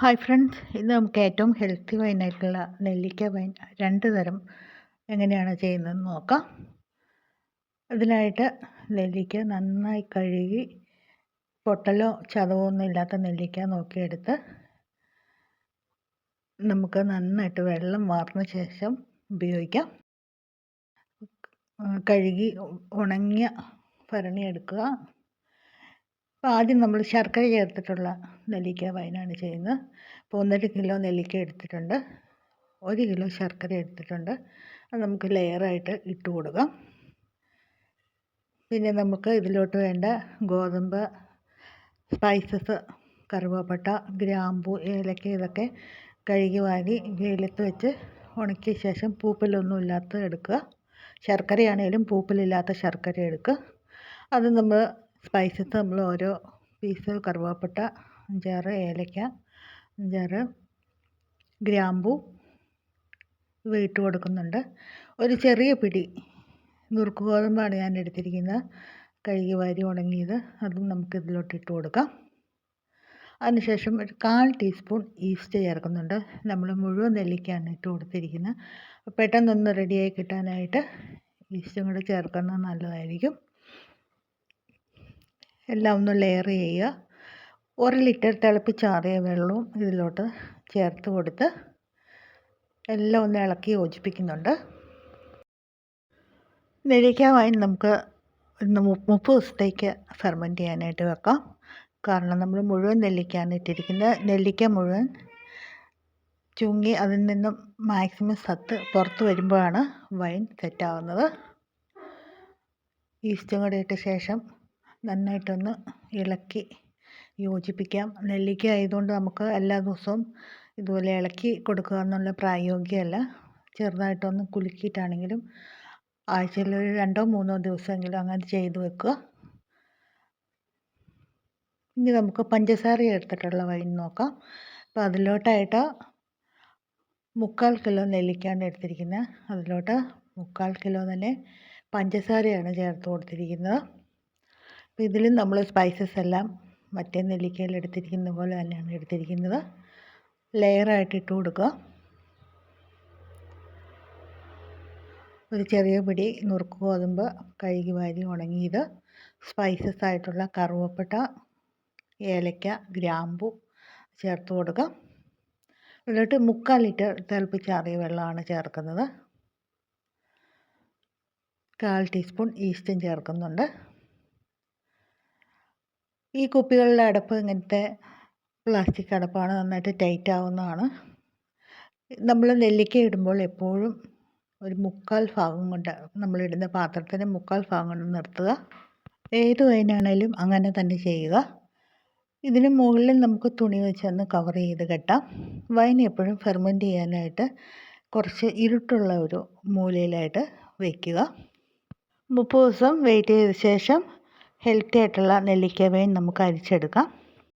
Hi friends ഇന്ന് നമുക്ക് ഏറ്റവും ഹെൽത്തി വൈനായിട്ടുള്ള നെല്ലിക്ക വൈൻ രണ്ട് തരം എങ്ങനെയാണ് ചെയ്യുന്നതെന്ന് നോക്കാം. അതിനായിട്ട് നെല്ലിക്ക നന്നായി കഴുകി പൊട്ടലോ ചതവോ ഒന്നും ഇല്ലാത്ത നെല്ലിക്ക നോക്കിയെടുത്ത് നമുക്ക് നന്നായിട്ട് വെള്ളം വാർന്ന ശേഷം ഉപയോഗിക്കാം. കഴുകി ഉണങ്ങിയ ഭരണി എടുക്കുക. അപ്പോൾ ആദ്യം നമ്മൾ ശർക്കര ചേർത്തിട്ടുള്ള നെല്ലിക്ക വൈനാണ് ചെയ്യുന്നത് അപ്പോൾ ഒന്നര കിലോ നെല്ലിക്ക എടുത്തിട്ടുണ്ട്. ഒരു കിലോ ശർക്കര എടുത്തിട്ടുണ്ട്. അത് നമുക്ക് ലെയറായിട്ട് ഇട്ട് കൊടുക്കാം. പിന്നെ നമുക്ക് ഇതിലോട്ട് വേണ്ട ഗോതമ്പ് സ്പൈസസ് കറുവാപ്പട്ട ഗ്രാമ്പു ഏലക്ക ഇതൊക്കെ കഴുകി വാരി വെയിലത്ത് വെച്ച് ഉണക്കിയ ശേഷം പൂപ്പലൊന്നും ഇല്ലാത്ത എടുക്കുക. ശർക്കരയാണേലും പൂപ്പലില്ലാത്ത ശർക്കര എടുക്കുക. അത് നമ്മൾ സ്പൈസസ് നമ്മൾ ഓരോ പീസ് കറുവാപ്പട്ട അഞ്ചാറ് ഏലക്ക അഞ്ചാറ് ഗ്രാമ്പു ഇവ ഇട്ട് കൊടുക്കുന്നുണ്ട്. ഒരു ചെറിയ പിടി നുറുക്ക് ഗോതമ്പാണ് ഞാൻ എടുത്തിരിക്കുന്നത്. കഴുകി വാരി ഉണങ്ങിയത്. അതും നമുക്ക് ഇതിലോട്ട് ഇട്ട് കൊടുക്കാം. അതിനുശേഷം ഒരു കാൽ ടീസ്പൂൺ ഈസ്റ്റ് ചേർക്കുന്നുണ്ട്. നമ്മൾ മുഴുവൻ നെല്ലിക്കാണ് ഇട്ട് കൊടുത്തിരിക്കുന്നത്. പെട്ടെന്നൊന്ന് റെഡിയായി കിട്ടാനായിട്ട് ഈസ്റ്റും കൂടെ ചേർക്കുന്നത് നല്ലതായിരിക്കും. എല്ലാം ഒന്ന് ലെയർ ചെയ്യുക. ഒരു ലിറ്റർ തിളപ്പിച്ചാറിയ വെള്ളവും ഇതിലോട്ട് ചേർത്ത് കൊടുത്ത് എല്ലാം ഒന്ന് ഇളക്കി യോജിപ്പിക്കുന്നുണ്ട്. നെല്ലിക്ക വൈൻ നമുക്ക് മുപ്പത് ദിവസത്തേക്ക് ഫെർമെന്റ് ചെയ്യാനായിട്ട് വെക്കാം. കാരണം നമ്മൾ മുഴുവൻ നെല്ലിക്കയാണ് ഇട്ടിരിക്കുന്നത്. നെല്ലിക്ക മുഴുവൻ ചുങ്ങി അതിൽ നിന്നും മാക്സിമം സത്ത് പുറത്ത് വരുമ്പോഴാണ് വൈൻ സെറ്റാവുന്നത് ഈസ്റ്റും കൂടെ ഇട്ട ശേഷം നന്നായിട്ടൊന്ന് ഇളക്കി യോജിപ്പിക്കാം. നെല്ലിക്ക ആയതുകൊണ്ട് നമുക്ക് എല്ലാ ദിവസവും ഇതുപോലെ ഇളക്കി കൊടുക്കുക എന്നുള്ള പ്രായോഗികമല്ല. ചെറുതായിട്ടൊന്ന് കുലുക്കിയിട്ടാണെങ്കിലും ആഴ്ചയിൽ ഒരു രണ്ടോ മൂന്നോ ദിവസമെങ്കിലും അങ്ങനെ ചെയ്ത് വെക്കുക. ഇനി നമുക്ക് പഞ്ചസാര ചേർത്തിട്ടുള്ള വൈൻ നോക്കാം. അപ്പോൾ അതിലോട്ടായിട്ട് മുക്കാൽ കിലോ നെല്ലിക്കാണ് എടുത്തിരിക്കുന്നത്. അതിലോട്ട് മുക്കാൽ കിലോ തന്നെ പഞ്ചസാരയാണ് ചേർത്ത് കൊടുത്തിരിക്കുന്നത്. അപ്പോൾ ഇതിലും നമ്മൾ സ്പൈസസ് എല്ലാം മറ്റേ നെല്ലിക്കയിൽ എടുത്തിരിക്കുന്ന പോലെ തന്നെയാണ് എടുത്തിരിക്കുന്നത്. ലെയറായിട്ട് ഇട്ട് കൊടുക്കുക. ഒരു ചെറിയ പിടി നുറുക്ക് ഗോതമ്പ് കഴുകി വാരി ഉണങ്ങിയത്. സ്പൈസസ് ആയിട്ടുള്ള കറുവപ്പട്ട ഏലക്ക ഗ്രാമ്പു ചേർത്ത് കൊടുക്കുക. എന്നിട്ട് മുക്കാൽ ലിറ്റർ തിളപ്പിച്ചാറിയ വെള്ളമാണ് ചേർക്കുന്നത്. കാൽ ടീസ്പൂൺ ഈസ്റ്റും ചേർക്കുന്നുണ്ട്. ഈ കുപ്പികളുടെ അടപ്പ് ഇങ്ങനത്തെ പ്ലാസ്റ്റിക് അടപ്പാണ് നന്നായിട്ട് ടൈറ്റ് ആവുന്നതാണ്. നമ്മൾ നെല്ലിക്ക ഇടുമ്പോൾ എപ്പോഴും ഒരു മുക്കാൽ ഭാഗം കൊണ്ട് നമ്മളിടുന്ന പാത്രത്തിന് മുക്കാൽ ഭാഗം കൊണ്ട് നിർത്തുക. ഏത് വൈനാണേലും അങ്ങനെ തന്നെ ചെയ്യുക. ഇതിന് മുകളിൽ നമുക്ക് തുണി വെച്ചൊന്ന് കവർ ചെയ്ത് കെട്ടാം. വൈൻ എപ്പോഴും ഫെർമെന്റ് ചെയ്യാനായിട്ട് കുറച്ച് ഇരുട്ടുള്ള ഒരു മൂലയിലായിട്ട് വയ്ക്കുക മുപ്പത് ദിവസം വെയിറ്റ് ചെയ്ത ശേഷം ഹെൽത്തി ആയിട്ടുള്ള നെല്ലിക്ക നമുക്ക് അരിച്ചെടുക്കാം.